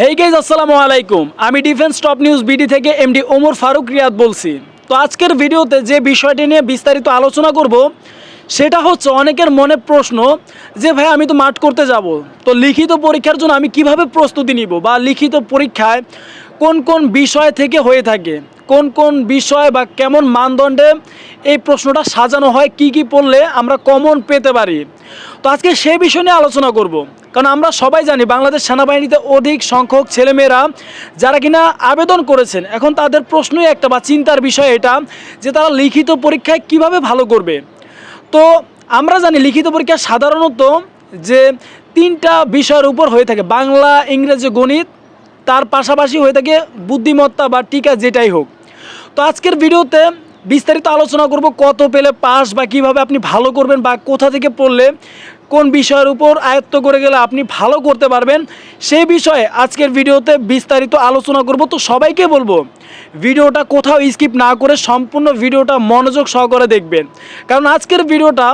Hey guys আসসালামু আলাইকুম। আমি ডিফেন্স টপ নিউজ বিডি থেকে এমডি ওমর ফারুক রিয়াদ বলছি। তো আজকের ভিডিওতে যে বিষয়টি নিয়ে বিস্তারিত আলোচনা করব, সেটা হচ্ছে অনেকের মনে প্রশ্ন যে, ভাই, আমি তো মাঠ করতে যাব। তো লিখিত পরীক্ষার জন্য আমি কীভাবে প্রস্তুতি নিব বা লিখিত পরীক্ষায় কোন কোন বিষয় থেকে হয়ে থাকে? কোন কোন বিষয় বা কেমন মানদণ্ডে এই প্রশ্নটা সাজানো হয়? কি কি পড়লে আমরা কমন পেতে পারি? তো আজকে সেই বিষয় নিয়ে আলোচনা করব। কারণ আমরা সবাই জানি বাংলাদেশ সেনাবাহিনীতে অধিক সংখ্যক ছেলেমেয়েরা যারা কিনা আবেদন করেছেন। এখন তাদের প্রশ্নই একটা বা চিন্তার বিষয় এটা যে তারা লিখিত পরীক্ষায় কীভাবে ভালো করবে। তো আমরা জানি লিখিত পরীক্ষা সাধারণত যে তিনটা বিষয়ের উপর হয়ে থাকে। বাংলা, ইংরেজি, গণিত, তার পাশাপাশি হয়ে থাকে বুদ্ধিমত্তা বা টিকা যেটাই হোক। তো আজকের ভিডিওতে বিস্তারিত আলোচনা করব কত পেলে পাস বা কীভাবে আপনি ভালো করবেন বা কোথা থেকে পড়লে কোন বিষয়ের উপর আয়ত্ত করে গেলে আপনি ভালো করতে পারবেন, সেই বিষয়ে আজকের ভিডিওতে বিস্তারিত আলোচনা করব। তো সবাইকে বলব, ভিডিওটা কোথাও স্কিপ না করে সম্পূর্ণ ভিডিওটা মনোযোগ সহকারে দেখবেন। কারণ আজকের ভিডিওটা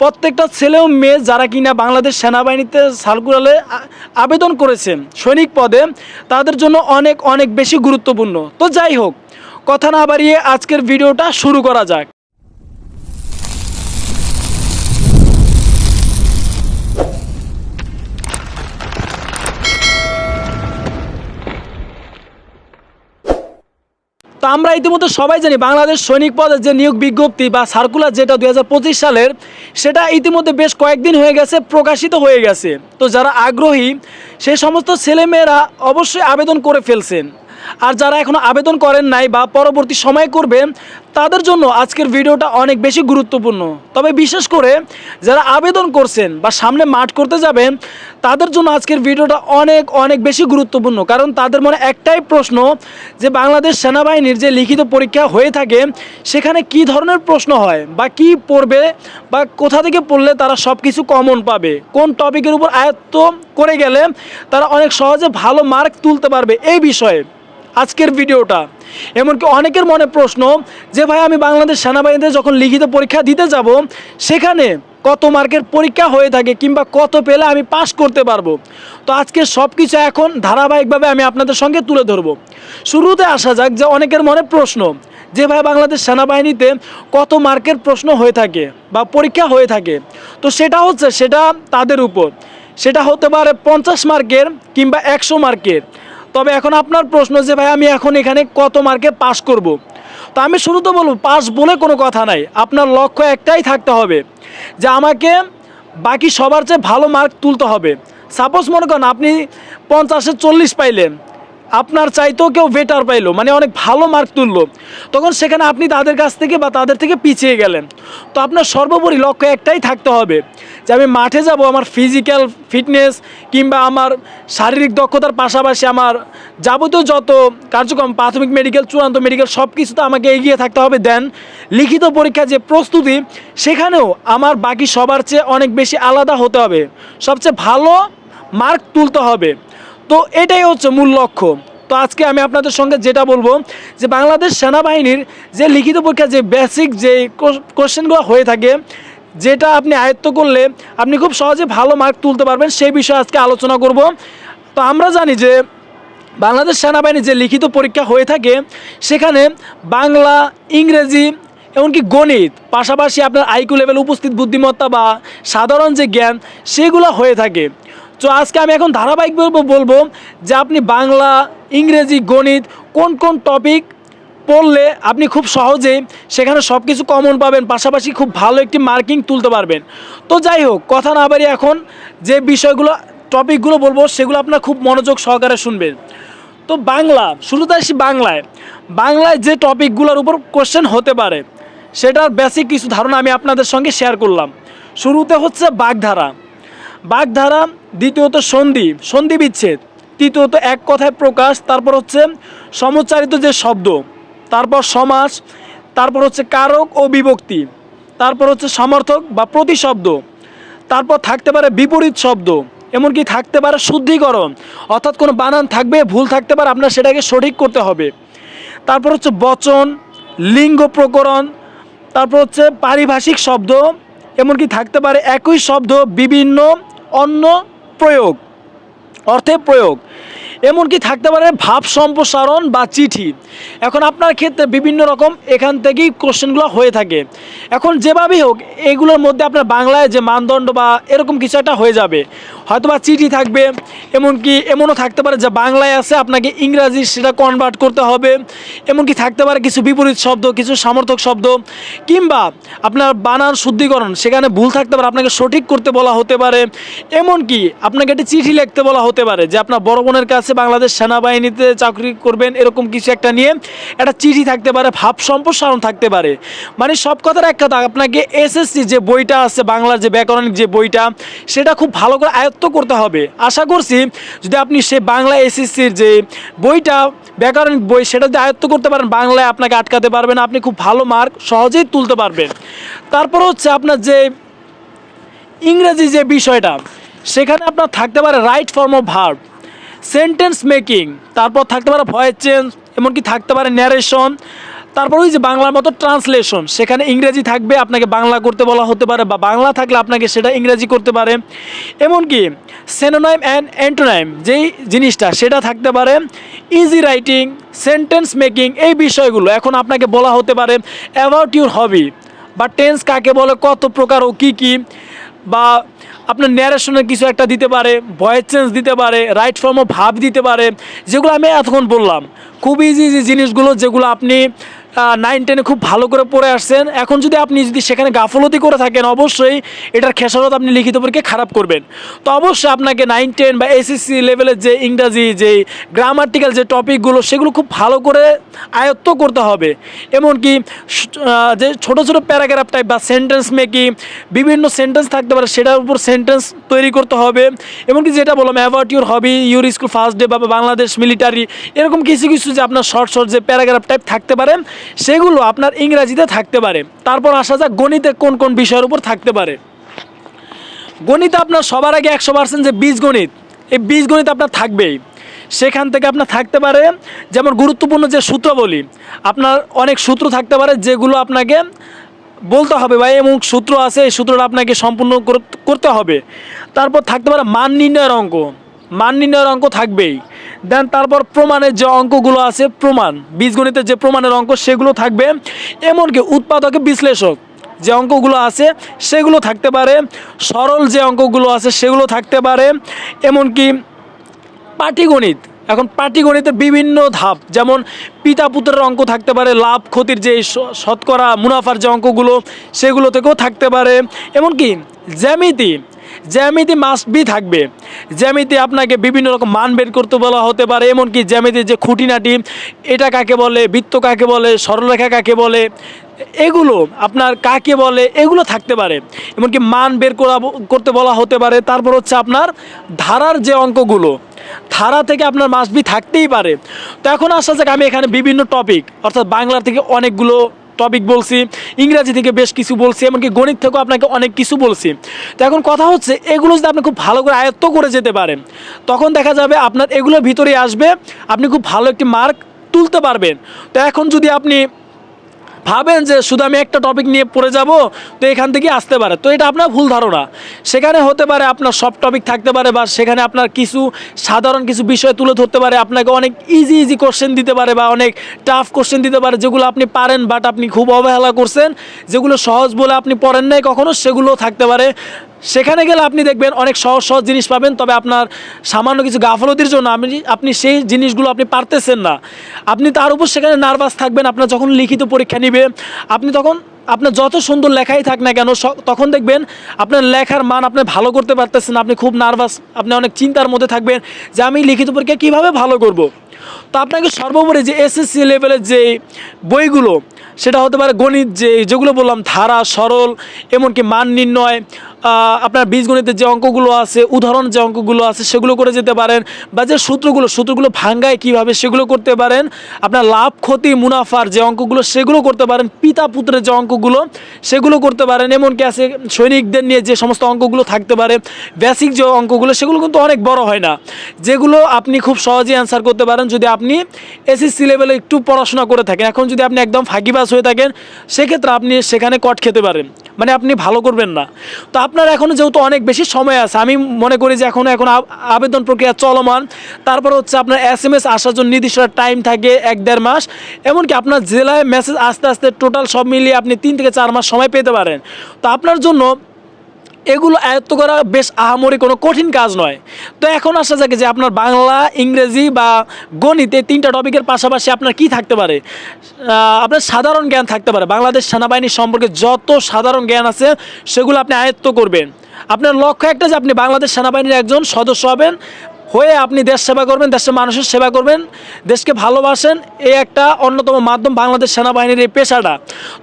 প্রত্যেকটা ছেলে ও মেয়ে যারা কিনা বাংলাদেশ সেনাবাহিনীতে সার্কুলারে আবেদন করেছেন সৈনিক পদে, তাদের জন্য অনেক অনেক বেশি গুরুত্বপূর্ণ। তো যাই হোক, কথা না বাড়িয়ে আজকের ভিডিওটা শুরু করা যাক। তো আমরা ইতিমধ্যে সবাই জানি বাংলাদেশ সৈনিক পদের যে নিয়োগ বিজ্ঞপ্তি বা সার্কুলার যেটা দু হাজার পঁচিশ সালের, সেটা ইতিমধ্যে বেশ কয়েকদিন হয়ে গেছে, প্রকাশিত হয়ে গেছে। তো যারা আগ্রহী সেই সমস্ত ছেলেমেয়েরা অবশ্যই আবেদন করে ফেলছেন। আর যারা এখনও আবেদন করেন নাই বা পরবর্তী সময় করবেন তাদের জন্য আজকের ভিডিওটা অনেক বেশি গুরুত্বপূর্ণ। তবে বিশেষ করে যারা আবেদন করছেন বা সামনে মাঠ করতে যাবেন, তাদের জন্য আজকের ভিডিওটা অনেক অনেক বেশি গুরুত্বপূর্ণ। কারণ তাদের মনে একটাই প্রশ্ন যে বাংলাদেশ সেনাবাহিনীর যে লিখিত পরীক্ষা হয়ে থাকে, সেখানে কি ধরনের প্রশ্ন হয় বা কি পড়বে বা কোথা থেকে পড়লে তারা সব কিছু কমন পাবে? কোন টপিকের উপর আয়ত্ত করে গেলে তারা অনেক সহজে ভালো মার্ক তুলতে পারবে? এই বিষয়ে আজকের ভিডিওটা। এমনকি অনেকের মনে প্রশ্ন যে, ভাই, আমি বাংলাদেশ সেনাবাহিনীতে যখন লিখিত পরীক্ষা দিতে যাব, সেখানে কত মার্কের পরীক্ষা হয়ে থাকে কিংবা কত পেলে আমি পাস করতে পারব? তো আজকে সব কিছু এখন ধারাবাহিকভাবে আমি আপনাদের সঙ্গে তুলে ধরবো। শুরুতে আসা যাক যে, অনেকের মনে প্রশ্ন যে, ভাই, বাংলাদেশ সেনাবাহিনীতে কত মার্কের প্রশ্ন হয়ে থাকে বা পরীক্ষা হয়ে থাকে? তো সেটা হচ্ছে, সেটা তাদের উপর। সেটা হতে পারে পঞ্চাশ মার্কের কিংবা একশো মার্কের। তবে এখন আপনার প্রশ্ন যে, ভাই, আমি এখন এখানে কত মার্কে পাস করব। তো আমি শুরুতে বলব পাস বলে কোনো কথা নাই আপনার লক্ষ্য একটাই থাকতে হবে, যে আমাকে বাকি সবার চেয়ে ভালো মার্ক তুলতে হবে সাপোজ মনে করেন আপনি পঞ্চাশে চল্লিশ পাইলেন আপনার চাইতেও কেউ বেটার পাইলো মানে অনেক ভালো মার্ক তুললো। তখন সেখানে আপনি তাদের কাছ থেকে বা তাদের থেকে পিছিয়ে গেলেন। তো আপনার সর্বোপরি লক্ষ্য একটাই থাকতে হবে, যে আমি মাঠে যাব, আমার ফিজিক্যাল ফিটনেস কিংবা আমার শারীরিক দক্ষতার পাশাপাশি আমার যাবতীয় যত কার্যক্রম, প্রাথমিক মেডিকেল চূড়ান্ত মেডিকেল সব কিছুতে আমাকে এগিয়ে থাকতে হবে। দেন লিখিত পরীক্ষা যে প্রস্তুতি, সেখানেও আমার বাকি সবার চেয়ে অনেক বেশি আলাদা হতে হবে। সবচেয়ে ভালো মার্ক তুলতে হবে। তো এটাই হচ্ছে মূল লক্ষ্য। তো আজকে আমি আপনাদের সঙ্গে যেটা বলব, যে বাংলাদেশ সেনাবাহিনীর যে লিখিত পরীক্ষা যে বেসিক যে কোশ্চেনগুলো হয়ে থাকে, যেটা আপনি আয়ত্ত করলে আপনি খুব সহজে ভালো মার্ক তুলতে পারবেন, সেই বিষয়ে আজকে আলোচনা করব। তো আমরা জানি যে বাংলাদেশ সেনাবাহিনীর যে লিখিত পরীক্ষা হয়ে থাকে, সেখানে বাংলা, ইংরেজি, এমনকি গণিত, পাশাপাশি আপনার আইকিউ লেভেল, উপস্থিত বুদ্ধিমত্তা বা সাধারণ যে জ্ঞান, সেগুলো হয়ে থাকে। তো আজকে আমি এখন ধারাবাহিকভাবে বলব যে আপনি বাংলা, ইংরেজি, গণিত কোন কোন টপিক পড়লে আপনি খুব সহজেই সেখানে সব কিছু কমন পাবেন, পাশাপাশি খুব ভালো একটি মার্কিং তুলতে পারবেন। তো যাই হোক, কথা না বাড়ি এখন যে বিষয়গুলো টপিকগুলো বলব, সেগুলো আপনার খুব মনোযোগ সহকারে শুনবেন। তো বাংলা, শুরুতে আসি বাংলায়। বাংলায় যে টপিকগুলোর উপর কোশ্চেন হতে পারে, সেটার বেসিক কিছু ধারণা আমি আপনাদের সঙ্গে শেয়ার করলাম। শুরুতে হচ্ছে বাগধারা। বাগধারা, দ্বিতীয়ত সন্ধি সন্ধি বিচ্ছেদ। তৃতীয়ত এক কথায় প্রকাশ, তারপর হচ্ছে সমুচ্চারিত যে শব্দ, তারপর সমাস, তারপর হচ্ছে কারক ও বিভক্তি, তারপর হচ্ছে সমর্থক বা প্রতিশব্দ, তারপর থাকতে পারে বিপরীত শব্দ, এমনকি থাকতে পারে শুদ্ধিকরণ, অর্থাৎ কোনো বানান থাকবে, ভুল থাকতে পারে, আপনার সেটাকে সঠিক করতে হবে। তারপর হচ্ছে বচন, লিঙ্গ প্রকরণ, তারপর হচ্ছে পারিভাষিক শব্দ এমনকি থাকতে পারে একই শব্দ বিভিন্ন অন্য প্রয়োগ অর্থে প্রয়োগ। এমনকি থাকতে পারে ভাব সম্প্রসারণ বা চিঠি। এখন আপনার ক্ষেত্রে বিভিন্ন রকম এখান থেকেই কোশ্চেনগুলো হয়ে থাকে। এখন যেভাবেই হোক, এগুলোর মধ্যে আপনার বাংলায় যে মানদণ্ড বা এরকম কিছু একটা হয়ে যাবে। হয়তো বা চিঠি থাকবে, এমনকি এমনও থাকতে পারে যে বাংলায় আছে, আপনাকে ইংরাজি সেটা কনভার্ট করতে হবে। এমনকি থাকতে পারে কিছু বিপরীত শব্দ, কিছু সমর্থক শব্দ, কিংবা আপনার বানান শুদ্ধিকরণ, সেখানে ভুল থাকতে পারে, আপনাকে সঠিক করতে বলা হতে পারে। এমনকি আপনাকে একটি চিঠি লিখতে বলা হতে পারে যে আপনার বড় বোনের কাছে বাংলাদেশ সেনাবাহিনীতে চাকরি করবেন, এরকম কিছু একটা নিয়ে একটা চিঠি থাকতে পারে, ভাব সম্প্রসারণ থাকতে পারে। মানে সব কথার এক কথা, আপনাকে এসএসসি যে বইটা আছে, বাংলার যে ব্যাকরণিক যে বইটা, সেটা খুব ভালো করে আয়ত্ত করতে হবে। আশা করছি যদি আপনি সে বাংলা এসএসসির যে বইটা, ব্যাকরণিক বই, সেটা যদি আয়ত্ত করতে পারেন, বাংলায় আপনাকে আটকাতে পারবেন আপনি খুব ভালো মার্ক সহজেই তুলতে পারবেন। তারপর হচ্ছে আপনার যে ইংরেজি যে বিষয়টা, সেখানে আপনার থাকতে পারে right form of verb sentence making তারপর থাকতে পারে ভয়েস চেঞ্জ এমনকি থাকতে পারে ন্যারেশন তারপর ওই যে বাংলার মতো ট্রান্সলেশন সেখানে ইংরেজি থাকবে, আপনাকে বাংলা করতে বলা হতে পারে, বা বাংলা থাকলে আপনাকে সেটা ইংরেজি করতে পারে। এমনকি সেনোনাইম অ্যান্ড অ্যান্টোনাইম যেই জিনিসটা, সেটা থাকতে পারে ইজি রাইটিং সেন্টেন্স মেকিং এই বিষয়গুলো এখন আপনাকে বলা হতে পারে অ্যাবাউট ইউর হবি বা টেন্স কাকে বলে, কত প্রকার ও কী কী। বা আপনার ন্যারেশনের কিছু একটা দিতে পারে ভয়েস চেঞ্জ দিতে পারে রাইট ফর্ম ভাব দিতে পারে, যেগুলো আমি এতক্ষণ বললাম। খুব ইজি ইজি জিনিসগুলো যেগুলো আপনি নাইন টেনে খুব ভালো করে পড়ে আসছেন। এখন যদি আপনি যদি সেখানে গাফলতি করে থাকেন, অবশ্যই এটার খেসারত আপনি লিখিত পরীক্ষায় খারাপ করবেন। তো অবশ্যই আপনাকে নাইন টেন বা এসএসসি লেভেলের যে ইংরাজি, যে গ্রামার্টিক্যাল যে টপিকগুলো সেগুলো খুব ভালো করে আয়ত্ত করতে হবে। এমনকি যে ছোট ছোট প্যারাগ্রাফ টাইপ বা সেন্টেন্স মেকিং বিভিন্ন সেন্টেন্স থাকতে পারে, সেটার উপর সেন্টেন্স তৈরি করতে হবে। এমনকি যেটা বললাম about your hobby your school first day বা বাংলাদেশ মিলিটারি এরকম কিছু কিছু যে আপনার শর্ট শর্ট যে প্যারাগ্রাফ টাইপ থাকতে পারে সেগুলো আপনার ইংরাজিতে থাকতে পারে। তারপর আসা যাক গণিতে কোন কোন বিষয়ের উপর থাকতে পারে। গণিত আপনার সবার আগে একশো পার্সেন্ট যে বীজগণিত, এই বীজগণিত আপনার থাকবেই। সেখান থেকে আপনার থাকতে পারে যেমন গুরুত্বপূর্ণ যে সূত্রাবলী আপনার অনেক সূত্র থাকতে পারে যেগুলো আপনাকে বলতে হবে ভাই এমন সূত্র আছে, এই সূত্রটা আপনাকে সম্পূর্ণ কর- করতে হবে। তারপর থাকতে পারে মান নির্ণয়ের অঙ্ক। মান নির্ণয়ের অঙ্ক থাকবেই। দেন তারপর প্রমাণের যে অঙ্কগুলো আছে, প্রমাণ, বীজগণিতের যে প্রমাণের অঙ্ক, সেগুলো থাকবে। এমনকি উৎপাদকের বিশ্লেষক যে অঙ্কগুলো আছে, সেগুলো থাকতে পারে। সরল যে অঙ্কগুলো আছে, সেগুলো থাকতে পারে। এমনকি পাটিগণিত, এখন পাটিগণিতের বিভিন্ন ধাপ, যেমন পিতা পুত্রের অঙ্ক থাকতে পারে, লাভ ক্ষতির যে শতকরা মুনাফার যে অঙ্কগুলো, সেগুলো থেকেও থাকতে পারে। এমনকি জ্যামিতি জ্যামিতি মাস্ট বি থাকবে। জ্যামিতি আপনাকে বিভিন্ন রকম মান বের করতে বলা হতে পারে, এমনকি জ্যামিতির যে খুঁটিনাটি, এটা কাকে বলে, বৃত্ত কাকে বলে, সরলরেখা কাকে বলে, এগুলো আপনার কাকে বলে, এগুলো থাকতে পারে। এমনকি মান বের করা, করতে বলা হতে পারে। তারপর হচ্ছে আপনার ধারার যে অঙ্কগুলো, ধারা থেকে আপনার মাসবি থাকতেই পারে। তো এখন আসা যাক, আমি এখানে বিভিন্ন টপিক অর্থাৎ বাংলার থেকে অনেকগুলো টপিক বলছি, ইংরাজি থেকে বেশ কিছু বলছি, এমনকি গণিত থেকেও আপনাকে অনেক কিছু বলছি। তো এখন কথা হচ্ছে, এগুলো যদি আপনি খুব ভালো করে আয়ত্ত করে যেতে পারেন, তখন দেখা যাবে আপনার এগুলোর ভিতরে আসবে, আপনি খুব ভালো একটি মার্ক তুলতে পারবেন। তো এখন যদি আপনি ভাবেন যে শুধু আমি একটা টপিক নিয়ে পড়ে যাব, তো এখান থেকে আসতে পারে। তো এটা আপনার ভুল ধারণা। সেখানে হতে পারে আপনার সব টপিক থাকতে পারে বা সেখানে আপনার কিছু সাধারণ কিছু বিষয় তুলে ধরতে পারে। আপনাকে অনেক ইজি ইজি কোশ্চেন দিতে পারে বা অনেক টাফ কোশ্চেন দিতে পারে, যেগুলো আপনি পারেন বাট আপনি খুব অবহেলা করছেন, যেগুলো সহজ বলে আপনি পড়েন নাই কখনো সেগুলো থাকতে পারে। সেখানে গেলে আপনি দেখবেন অনেক সহজ সহজ জিনিস পাবেন, তবে আপনার সামান্য কিছু গাফলতির জন্য আপনি আপনি সেই জিনিসগুলো আপনি পারতেছেন না আপনি তার উপর সেখানে নার্ভাস থাকবেন, আপনার যখন লিখিত পরীক্ষা নিবে, আপনি তখন আপনার যত সুন্দর লেখাই থাক না কেন তখন দেখবেন আপনার লেখার মান আপনি ভালো করতে পারতেছেন আপনি খুব নার্ভাস, আপনি অনেক চিন্তার মধ্যে থাকবেন যে আমি লিখিত পরীক্ষা কীভাবে ভালো করব। তো আপনাকে সর্বোপরি যে এসএসসি লেভেলের যে বইগুলো, সেটা হতে পারে গণিত যে, যেগুলো বললাম, ধারা, সরল, এমনকি মান নির্ণয় আপনার বীজগণিতের যে অঙ্কগুলো আছে, উদাহরণ যে অঙ্কগুলো আছে, সেগুলো করে যেতে পারেন বা যে সূত্রগুলো সূত্রগুলো ভাঙ্গায় কীভাবে সেগুলো করতে পারেন। আপনার লাভ, ক্ষতি, মুনাফার যে অঙ্কগুলো, সেগুলো করতে পারেন। পিতা পুত্রের যে অঙ্কগুলো, সেগুলো করতে পারেন। এমনকি আছে সৈনিকদের নিয়ে যে সমস্ত অঙ্কগুলো থাকতে পারে বেসিক যে অঙ্কগুলো, সেগুলো কিন্তু অনেক বড় হয় না। যেগুলো আপনি খুব সহজেই অ্যান্সার করতে পারেন যদি আপনি এসএসসি লেভেলে একটু পড়াশোনা করে থাকেন। এখন যদি আপনি একদম ফাঁকিবাস হয়ে থাকেন, সেক্ষেত্রে আপনি সেখানে কট খেতে পারেন। মানে আপনি ভালো করবেন না। তো আপনি আপনার এখনও যেহেতু অনেক বেশি সময় আছে, আমি মনে করি যে এখনও এখন আবেদন প্রক্রিয়া চলমান। তারপর হচ্ছে আপনার এস এম এস আসার জন্য নির্দিষ্ট টাইম থাকে এক দেড় মাস। এমনকি আপনার জেলায় মেসেজ আস্তে আস্তে টোটাল সব মিলিয়ে আপনি তিন থেকে চার মাস সময় পেতে পারেন। তো আপনার জন্য এগুলো আয়ত্ত করা বেশ আহামরি কোনো কঠিন কাজ নয়। তো এখন আসা যাক যে আপনার বাংলা, ইংরেজি বা গণিত এই তিনটা টপিকের পাশাপাশি আপনার কি থাকতে পারে। আপনার সাধারণ জ্ঞান থাকতে পারে। বাংলাদেশ সেনাবাহিনী সম্পর্কে যত সাধারণ জ্ঞান আছে, সেগুলো আপনি আয়ত্ত করবেন। আপনার লক্ষ্য একটা যে আপনি বাংলাদেশ সেনাবাহিনীর একজন সদস্য হবেন। হয়ে আপনি দেশ সেবা করবেন, দেশের মানুষের সেবা করবেন, দেশকে ভালোবাসেন এই একটা অন্যতম মাধ্যম বাংলাদেশ সেনাবাহিনীর এই পেশাটা।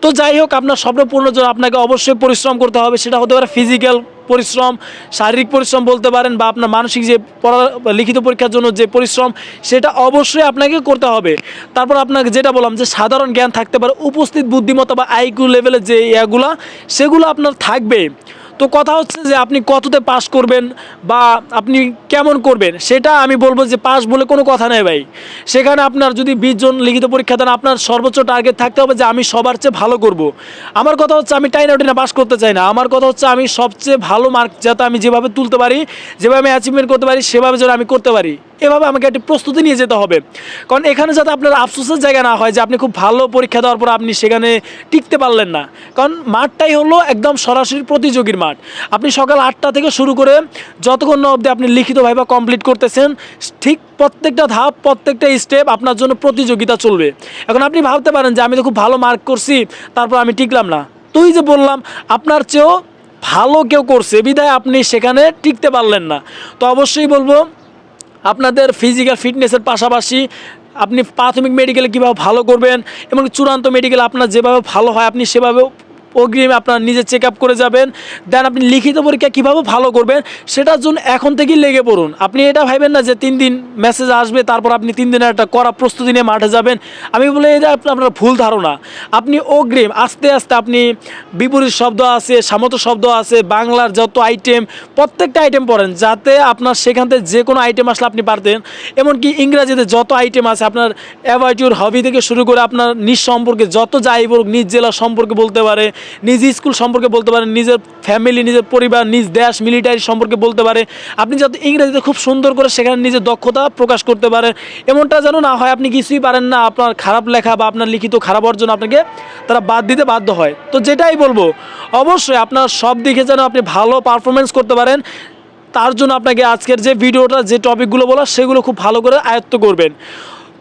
তো যাই হোক, আপনার স্বপ্নপূর্ণর জন্য আপনাকে অবশ্যই পরিশ্রম করতে হবে, সেটা হতে পারে ফিজিক্যাল পরিশ্রম, শারীরিক পরিশ্রম বলতে পারেন, বা আপনার মানসিক যে পড়া, লিখিত পরীক্ষার জন্য যে পরিশ্রম, সেটা অবশ্যই আপনাকে করতে হবে। তারপর আপনাকে যেটা বললাম যে সাধারণ জ্ঞান থাকতে পারে, উপস্থিত বুদ্ধিমত্তা বা আইকিউ লেভেলের যে ইয়াগুলা, সেগুলো আপনার থাকবে। তো কথা হচ্ছে যে আপনি কততে পাস করবেন বা আপনি কেমন করবেন? সেটা আমি বলব যে পাস বলে কোনো কথা নেই ভাই। সেখানে আপনার যদি বিশ জন লিখিত পরীক্ষা দেন, আপনার সর্বোচ্চ টার্গেট থাকতে হবে যে আমি সবার চেয়ে ভালো করব। আমার কথা হচ্ছে আমি টাইনা টিনা পাস করতে চাই না। আমার কথা হচ্ছে আমি সবচেয়ে ভালো মার্ক যাতে আমি যেভাবে তুলতে পারি, যেভাবে আমি অ্যাচিভমেন্ট করতে পারি, সেভাবে যেন আমি করতে পারি। এভাবে আমাকে একটি প্রস্তুতি নিয়ে যেতে হবে। কারণ এখানে যাতে আপনার আফসোসের জায়গা না হয় যে আপনি খুব ভালো পরীক্ষা দেওয়ার পর আপনি সেখানে টিকতে পারলেন না। কারণ মাঠটাই হলো একদম সরাসরি প্রতিযোগীর মাঠ। আপনি সকাল আটটা থেকে শুরু করে যতক্ষণ অবধি আপনি লিখিত ভাইবা কমপ্লিট করতেছেন, ঠিক প্রত্যেকটা ধাপ, প্রত্যেকটা স্টেপ আপনার জন্য প্রতিযোগিতা চলবে। এখন আপনি ভাবতে পারেন যে আমি তো খুব ভালো মার্ক করছি, তারপর আমি টিকলাম না। তুই যে বললাম, আপনার চেয়েও ভালো কেউ করছে, বিধায় আপনি সেখানে টিকতে পারলেন না। তো অবশ্যই বলব আপনাদের ফিজিক্যাল ফিটনেসের পাশাপাশি আপনি প্রাথমিক মেডিকেলে কীভাবে ভালো করবেন এবং চূড়ান্ত মেডিকেল আপনার যেভাবে ভালো হয়, আপনি সেভাবে অগ্রিমে আপনার নিজে চেক আপ করে যাবেন। দেন আপনি লিখিত পরীক্ষা কীভাবে ভালো করবেন, সেটার জন্য এখন থেকেই লেগে পড়ুন। আপনি এটা ভাবেন না যে তিন দিন মেসেজ আসবে, তারপর আপনি তিন দিনের একটা করা প্রস্তুতি নিয়ে মাঠে যাবেন। আমি বলে, এটা আপনার ভুল ধারণা। আপনি অগ্রিম, আস্তে আস্তে আপনি বিপরীত শব্দ আছে, সামত শব্দ আছে, বাংলার যত আইটেম প্রত্যেকটা আইটেম পড়েন, যাতে আপনার সেখান থেকে যে কোনো আইটেম আসলে আপনি পারতেন। এমনকি ইংরাজিতে যত আইটেম আছে, আপনার অ্যাভাইটিউর হবি থেকে শুরু করে আপনার নিজ সম্পর্কে যত যাই বলুক, নিজ জেলা সম্পর্কে বলতে পারে নিজ স্কুল সম্পর্কে বলতে পারে নিজের ফ্যামিলি নিজের পরিবার, নিজ দেশ মিলিটারি সম্পর্কে বলতে পারে। আপনি যাতে ইংরেজিতে খুব সুন্দর করে সেখানে নিজের দক্ষতা প্রকাশ করতে পারেন। এমনটা যেন না হয়, আপনি কিছুই পারেন না, আপনার খারাপ লেখা বা আপনার লিখিত খারাপ অর্জন আপনাকে তারা বাদ দিতে বাধ্য হয়। তো যেটাই বলব, অবশ্যই আপনার সব দিকে যেন আপনি ভালো পারফরমেন্স করতে পারেন। তার জন্য আপনাকে আজকের যে ভিডিওটা যে টপিকগুলো বলা সেগুলো খুব ভালো করে আয়ত্ত করবেন।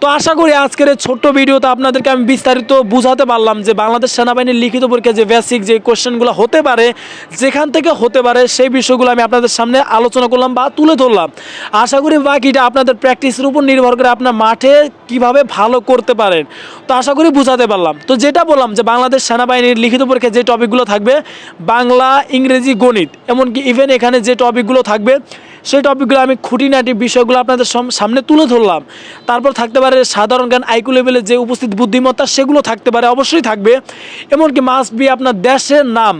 তো আশা করি আজকের এই ছোট্ট ভিডিওতে আপনাদেরকে আমি বিস্তারিত বুঝাতে পারলাম যে বাংলাদেশ সেনাবাহিনীর লিখিত পরীক্ষা যে বেসিক যে কোশ্চেনগুলো হতে পারে, যেখান থেকে হতে পারে সেই বিষয়গুলো আমি আপনাদের সামনে আলোচনা করলাম বা তুলে ধরলাম। আশা করি বাকিটা আপনাদের প্র্যাকটিসের উপর নির্ভর করে আপনার মাঠে কীভাবে ভালো করতে পারেন। তো আশা করি বুঝাতে পারলাম। তো যেটা বললাম যে বাংলাদেশ সেনাবাহিনীর লিখিত পরীক্ষা যে টপিকগুলো থাকবে, বাংলা, ইংরেজি, গণিত, এমনকি ইভেন এখানে যে টপিকগুলো থাকবে সেই টপিকগুলো আমি খুঁটিনাটি বিষয়গুলো আপনাদের সামনে তুলে ধরলাম। তারপর থাকতে পারে সাধারণ জ্ঞান আইকু লেভেলের যে উপস্থিত বুদ্ধিমত্তা, সেগুলো থাকতে পারে, অবশ্যই থাকবে। এমনকি মাস্ট বি আপনার দেশের নাম।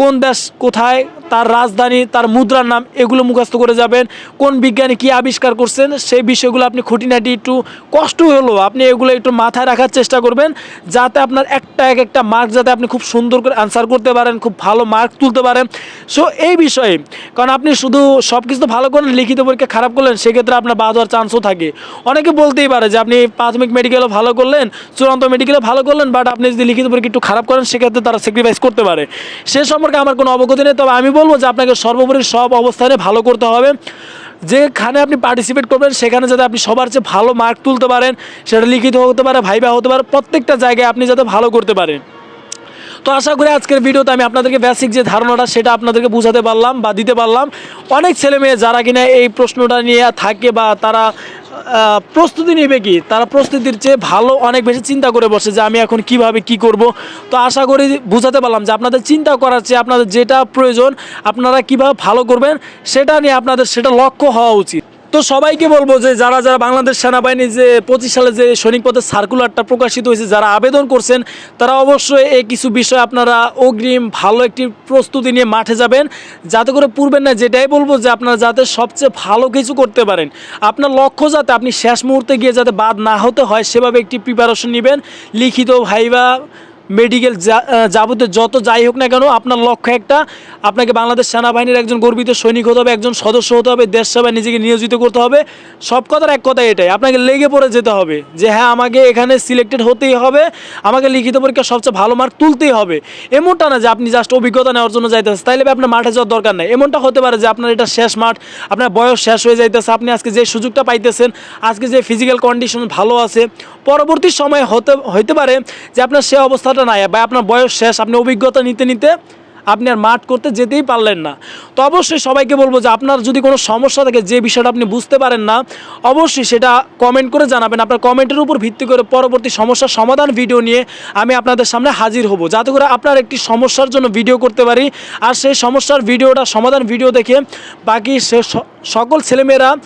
কোন দেশ কোথায় তার রাজধানী, তার মুদ্রার নাম, এগুলো মুখস্থ করে যাবেন। কোন বিজ্ঞানী কি আবিষ্কার করছেন, সেই বিষয়গুলো আপনি খুঁটিনাটি একটু কষ্ট হলেও আপনি এগুলো একটু মাথায় রাখার চেষ্টা করবেন, যাতে আপনার একটা এক একটা মার্ক যাতে আপনি খুব সুন্দর করে আনসার করতে পারেন, খুব ভালো মার্ক তুলতে পারেন। সো এই বিষয়ে, কারণ আপনি শুধু সব কিছু ভালো করেন লিখিত পরীক্ষা খারাপ করলেন, সেক্ষেত্রে আপনার বাদ হওয়ার চান্সও থাকে। অনেকে বলতেই পারে যে, আপনি প্রাথমিক মেডিকেলও ভালো করলেন, চূড়ান্ত মেডিকেলে ভালো করলেন বাট আপনি যদি লিখিত পরীক্ষা একটু খারাপ করেন, সেক্ষেত্রে তারা স্যাক্রিফাইস করতে পারে। সে সম্পর্কে আমার কোনো অবগতি নেই, তবে আমি বলব যে আপনাকে সর্বোপরি সব অবস্থানে ভালো করতে হবে। যেখানে আপনি পার্টিসিপেট করবেন, সেখানে যাতে আপনি সবার চেয়ে ভালো মার্ক তুলতে পারেন, সেটা লিখিত হতে পারে ভাইবা হতে পারে, প্রত্যেকটা জায়গায় আপনি যাতে ভালো করতে পারেন। তো আশা করি আজকের ভিডিওতে আমি আপনাদেরকে বেসিক যে ধারণাটা, সেটা আপনাদেরকে বোঝাতে পারলাম বা দিতে পারলাম। অনেক ছেলে মেয়ে যারা কিনা এই প্রশ্নটা নিয়ে থাকে বা তারা প্রস্তুতি নেবে কি? তারা প্রস্তুতির চেয়ে ভালো অনেক বেশি চিন্তা করে বসে যে আমি এখন কীভাবে কি করব। তো আশা করি বুঝাতে পারলাম যে আপনাদের চিন্তা করার চেয়ে আপনাদের যেটা প্রয়োজন, আপনারা কীভাবে ভালো করবেন, সেটা নিয়ে আপনাদের, সেটা লক্ষ্য হওয়া উচিত। তো সবাইকে বলব যে যারা যারা বাংলাদেশ সেনাবাহিনী যে পঁচিশ সালে যে সৈনিক পদের সার্কুলারটা প্রকাশিত হয়েছে, যারা আবেদন করছেন, তারা অবশ্যই এই কিছু বিষয় আপনারা অগ্রিম ভালো একটি প্রস্তুতি নিয়ে মাঠে যাবেন। যাতে করে পূর্বের না যেটাই বলব যে আপনারা যাতে সবচেয়ে ভালো কিছু করতে পারেন। আপনার লক্ষ্য যাতে আপনি শেষ মুহূর্তে গিয়ে যাতে বাদ না হতে হয়, সেভাবে একটি প্রিপারেশন নেবেন। লিখিত ভাইবা মেডিকেল যাবতীয় যত যাই হোক না কেন, আপনার লক্ষ্য একটা, আপনাকে বাংলাদেশ সেনাবাহিনীর একজন গর্বিত সৈনিক হতে হবে, একজন সদস্য হতে হবে, দেশ সেবায় নিজেকে নিয়োজিত করতে হবে। সব কথার এক কথা এটাই, আপনাকে লেগে পড়ে যেতে হবে যে হ্যাঁ আমাকে এখানে সিলেক্টেড হতেই হবে, আমাকে লিখিত পরীক্ষা সবচেয়ে ভালো মার্ক তুলতেই হবে। এমনটা না যে আপনি জাস্ট অভিজ্ঞতা নেওয়ার জন্য যাইতেছেন, তাইলে আপনার মাঠে যাওয়ার দরকার নেই। এমনটা হতে পারে যে আপনার এটা শেষ মাঠ, আপনার বয়স শেষ হয়ে যাইতেছে, আপনি আজকে যে সুযোগটা পাইতেছেন, আজকে যে ফিজিক্যাল কন্ডিশন ভালো আছে, পরবর্তী সময়ে হতে, হইতে পারে যে আপনার সে অবস্থাটা নাই। বা আপনার বয়স শেষ, আপনি অভিজ্ঞতা নিতে নিতে আপনি আর মাঠ করতে যেতেই পারলেন না। তো অবশ্যই সবাইকে বলব যে আপনার যদি কোনো সমস্যা থাকে, যে বিষয়টা আপনি বুঝতে পারেন না, অবশ্যই সেটা কমেন্ট করে জানাবেন। আপনার কমেন্টের উপর ভিত্তি করে পরবর্তী সমস্যার সমাধান ভিডিও নিয়ে আমি আপনাদের সামনে হাজির হব। যাতে করে আপনার একটি সমস্যার জন্য ভিডিও করতে পারি। আর সেই সমস্যার ভিডিওটা সমাধান ভিডিও দেখে বাকি স- সকল ছেলেমেয়েরা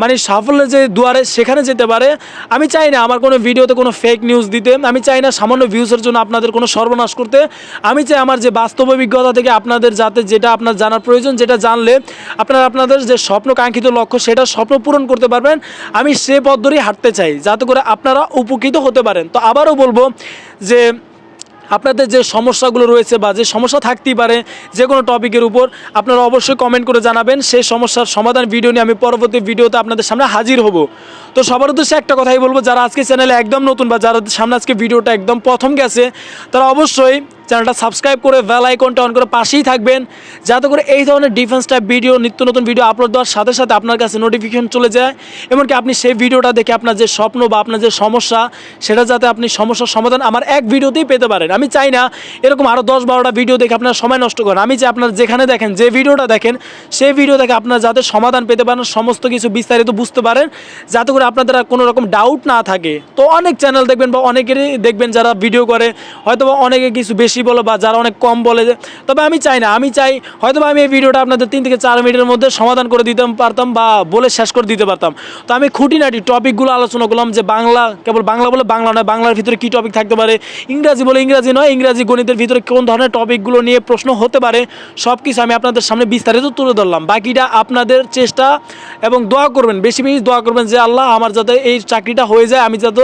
মানে সাফল্যের যে দুয়ারে সেখানে যেতে পারে। আমি চাই না আমার কোনো ভিডিওতে কোনো ফেক নিউজ দিতে। আমি চাই না সামান্য ভিউজের জন্য আপনাদের কোনো সর্বনাশ করতে। আমি চাই আমার যে বাস্তব অভিজ্ঞতা থেকে আপনাদের যাতে যেটা আপনার জানার প্রয়োজন, যেটা জানলে আপনারা আপনাদের যে স্বপ্ন, কাঙ্ক্ষিত লক্ষ্য, সেটা স্বপ্ন পূরণ করতে পারবেন। আমি সে পথ ধরেই হাঁটতে চাই, যাতে করে আপনারা উপকৃত হতে পারেন। তো আবারও বলব যে আপনাদের যে সমস্যাগুলো রয়েছে বা যে সমস্যা থাকতেই পারে যে কোনো টপিকের উপর আপনারা অবশ্যই কমেন্ট করে জানাবেন। সেই সমস্যার সমাধান ভিডিও নিয়ে আমি পরবর্তী ভিডিওতে আপনাদের সামনে হাজির হব। তো সবার উদ্দেশ্যে একটা কথাই বলব, যারা আজকে চ্যানেলে একদম নতুন বা যারা সামনে আজকে ভিডিওটা একদম প্রথম গেছে, তারা অবশ্যই চ্যানেলটা সাবস্ক্রাইব করে বেল আইকনটা অন করে পাশেই থাকবেন, যাতে করে এই ধরনের ডিফেন্স টাইপ ভিডিও নিত্য নতুন ভিডিও আপলোড দেওয়ার সাথে সাথে আপনার কাছে নোটিফিকেশন চলে যায়। এমনকি আপনি সেই ভিডিওটা দেখে আপনার যে স্বপ্ন বা আপনার যে সমস্যা, সেটা যাতে আপনি সমস্যার সমাধান আমার এক ভিডিওতেই পেতে পারেন। আমি চাই না এরকম আরও দশ বারোটা ভিডিও দেখে আপনার সময় নষ্ট করেন। আমি চাই আপনার যেখানে দেখেন, যে ভিডিওটা দেখেন, সেই ভিডিও দেখে আপনার যাতে সমাধান পেতে পারেন, সমস্ত কিছু বিস্তারিত বুঝতে পারেন, যাতে করে আপনাদের কোনো রকম ডাউট না থাকে। তো অনেক চ্যানেল দেখবেন বা অনেকেরই দেখবেন যারা ভিডিও করে হয়তো বা অনেকে কিছু বেশি বলে বা যারা অনেক কম বলে তবে আমি চাই না, আমি চাই হয়তো আমি এই ভিডিওটা আপনাদের তিন থেকে চার মিনিটের মধ্যে সমাধান করে দিতে পারতাম বা বলে শেষ করে দিতে পারতাম। তো আমি খুঁটিনাটি টপিকগুলো আলোচনা করলাম যে বাংলা, কেবল বাংলা বলে বাংলা নয়, বাংলার ভিতরে কী টপিক থাকতে পারে, ইংরাজি বলে ইংরাজি নয়, ইংরাজি গণিতের ভিতরে কোন ধরনের টপিকগুলো নিয়ে প্রশ্ন হতে পারে সব কিছু আমি আপনাদের সামনে বিস্তারিত তুলে ধরলাম। বাকিটা আপনাদের চেষ্টা এবং দোয়া করবেন, বেশি বেশি দোয়া করবেন যে আল্লাহ আমার যাতে এই চাকরিটা হয়ে যায়, আমি যাতে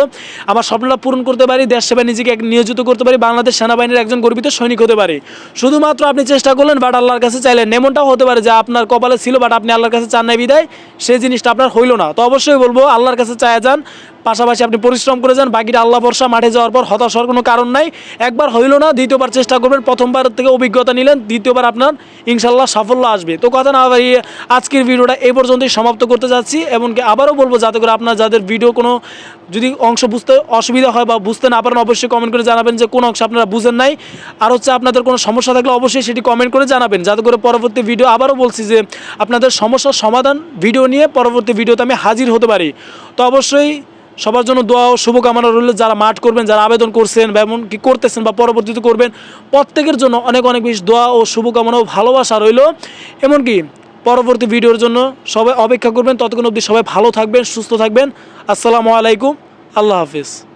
আমার স্বপ্নটা পূরণ করতে পারি, দেশ সেবায় নিজেকে নিয়োজিত করতে পারি, বাংলাদেশ সেনাবাহিনীর একজন গর্বিত সৈনিক হতে পারি। শুধুমাত্র আপনি চেষ্টা করলেন বাট আল্লাহর কাছে চাইলেন। এমনটাও হতে পারে যে আপনার কপালে ছিল বাট আপনি আল্লাহর কাছে চান নাই বিদায়। সেই জিনিসটা আপনার হইল না। তো অবশ্যই বলব, আল্লাহর কাছে চায়া যান পাশাপাশি আপনি পরিশ্রম করে যান, বাকিটা আল্লাহ বর্ষা মাঠে যাওয়ার পর হতাশ হওয়ার কোনো কারণ নাই। একবার হইল না, দ্বিতীয়বার চেষ্টা করবেন, প্রথমবার থেকে অভিজ্ঞতা নিলেন, দ্বিতীয়বার আপনার ইনশাল্লাহ সাফল্য আসবে। তো কথা না বাড়িয়ে আজকের ভিডিওটা এই পর্যন্তই সমাপ্ত করতে যাচ্ছি, এমনকি আবারও বলব, যাতে করে আপনার যাদের ভিডিও কোনো যদি অংশ বুঝতে অসুবিধা হয় বা বুঝতে না পারেন, অবশ্যই কমেন্ট করে জানাবেন যে কোন অংশ আপনারা বুঝেন নাই। আর হচ্ছে আপনাদের কোনো সমস্যা থাকলে অবশ্যই সেটি কমেন্ট করে জানাবেন, যাতে করে পরবর্তী ভিডিও আবারও বলছি যে আপনাদের সমস্যার সমাধান ভিডিও নিয়ে পরবর্তী ভিডিওতে আমি হাজির হতে পারি। তো অবশ্যই সবার জন্য দোয়া ও শুভকামনা রইল। যারা মাঠ করবেন, যারা আবেদন করছেন বা এমন কি করতেছেন বা পরবর্তীতে করবেন, প্রত্যেকের জন্য অনেক অনেক বেশি দোয়া ও শুভকামনা ও ভালোবাসা রইল। এমনকি পরবর্তী ভিডিওর জন্য সবাই অপেক্ষা করবেন। ততক্ষণ অবধি সবাই ভালো থাকবেন, সুস্থ থাকবেন। আসসালামু আলাইকুম। আল্লাহ হাফিজ।